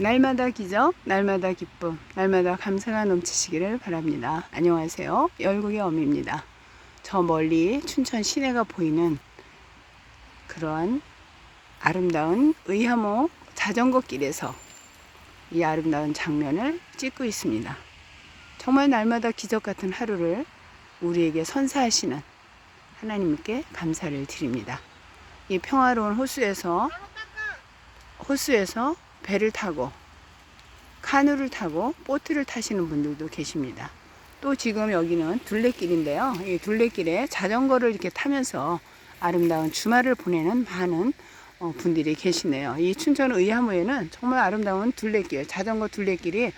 날마다 기적, 날마다 기쁨, 날마다 감사가 넘치시기를 바랍니다. 안녕하세요. 열국의 어미입니다. 저 멀리 춘천 시내가 보이는 그러한 아름다운 의하모 자전거 길에서 이 아름다운 장면을 찍고 있습니다. 정말 날마다 기적 같은 하루를 우리에게 선사하시는 하나님께 감사를 드립니다. 이 평화로운 호수에서 호수에서 배를 타고 카누를 타고 보트를 타시는 분들도 계십니다. 또 지금 여기는 둘레길인데요. 이 둘레길에 자전거를 이렇게 타면서 아름다운 주말을 보내는 많은 어, 분들이 계시네요. 이 춘천 의하무에는 정말 아름다운 둘레길, 자전거 둘레길이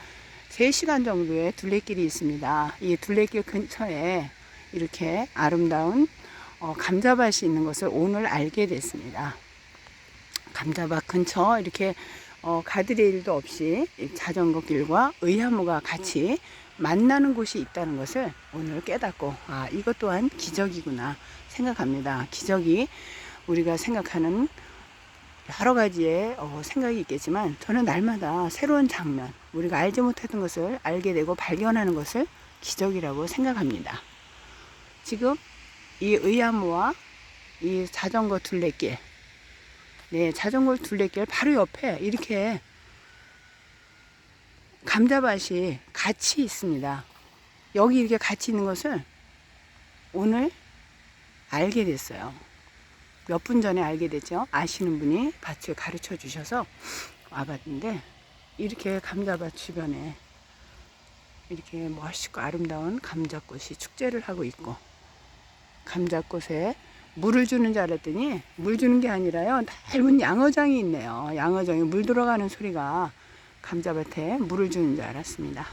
3시간 정도의 둘레길이 있습니다. 이 둘레길 근처에 이렇게 아름다운 어, 감자밭이 있는 것을 오늘 알게 됐습니다. 감자밭 근처 이렇게 어, 가드레일도 없이 이 자전거 길과 의하무가 같이 만나는 곳이 있다는 것을 오늘 깨닫고 아 이것 또한 기적이구나 생각합니다. 기적이 우리가 생각하는 여러 가지의 어, 생각이 있겠지만 저는 날마다 새로운 장면 우리가 알지 못했던 것을 알게 되고 발견하는 것을 기적이라고 생각합니다. 지금 이 의하무와 이 자전거 둘레길 네, 자전거 둘레길 바로 옆에 이렇게 감자밭이 같이 있습니다. 여기 이렇게 같이 있는 것을 오늘 알게 됐어요. 몇 분 전에 알게 됐죠. 아시는 분이 밭을 가르쳐 주셔서 와봤는데 이렇게 감자밭 주변에 이렇게 멋있고 아름다운 감자꽃이 축제를 하고 있고 감자꽃에 물을 주는 줄 알았더니 물 주는 게 아니라요. 넓은 양어장이 있네요. 양어장에 물 들어가는 소리가 감자밭에 물을 주는 줄 알았습니다.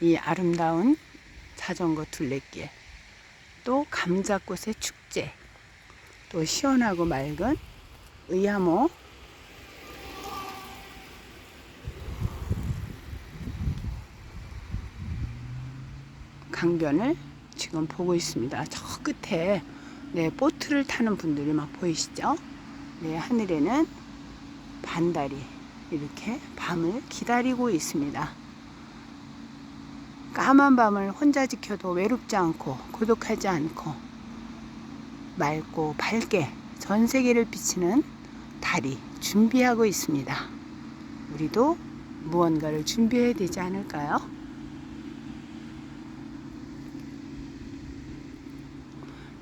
이 아름다운 자전거 둘레길, 또 감자꽃의 축제, 또 시원하고 맑은 의하모, 강변을 지금 보고 있습니다. 저 끝에 네, 보트를 타는 분들이 막 보이시죠? 네, 하늘에는 반달이 이렇게 밤을 기다리고 있습니다. 까만 밤을 혼자 지켜도 외롭지 않고 고독하지 않고 맑고 밝게 전 세계를 비치는 달이 준비하고 있습니다. 우리도 무언가를 준비해야 되지 않을까요?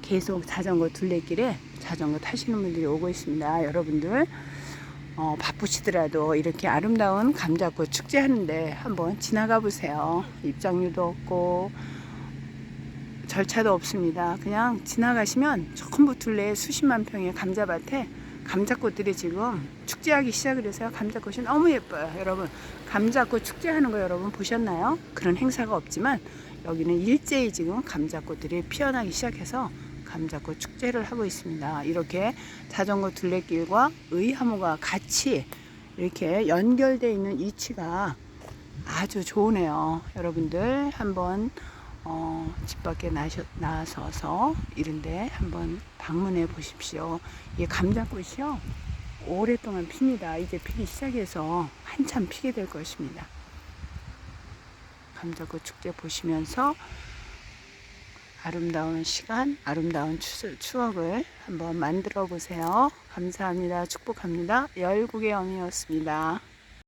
계속 자전거 둘레길에 자전거 타시는 분들이 오고 있습니다. 여러분들 어, 바쁘시더라도 이렇게 아름다운 감자꽃 축제하는데 한번 지나가 보세요. 입장료도 없고 절차도 없습니다. 그냥 지나가시면 전부 둘레 수십만 평의 감자밭에 감자꽃들이 지금 축제하기 시작을 해서요. 감자꽃이 너무 예뻐요. 여러분 감자꽃 축제하는 거 여러분 보셨나요? 그런 행사가 없지만 여기는 일제히 지금 감자꽃들이 피어나기 시작해서 감자꽃 축제를 하고 있습니다. 이렇게 자전거 둘레길과 의하모가 같이 이렇게 연결되어 있는 위치가 아주 좋으네요. 여러분들 한번 어, 집 밖에 나셔, 나서서 이런데 한번 방문해 보십시오. 이 감자꽃이요. 오랫동안 핍니다. 이제 피기 시작해서 한참 피게 될 것입니다. 감자꽃 축제 보시면서 아름다운 시간, 아름다운 추, 추억을 한번 만들어 보세요. 감사합니다. 축복합니다. 열국의 영이었습니다.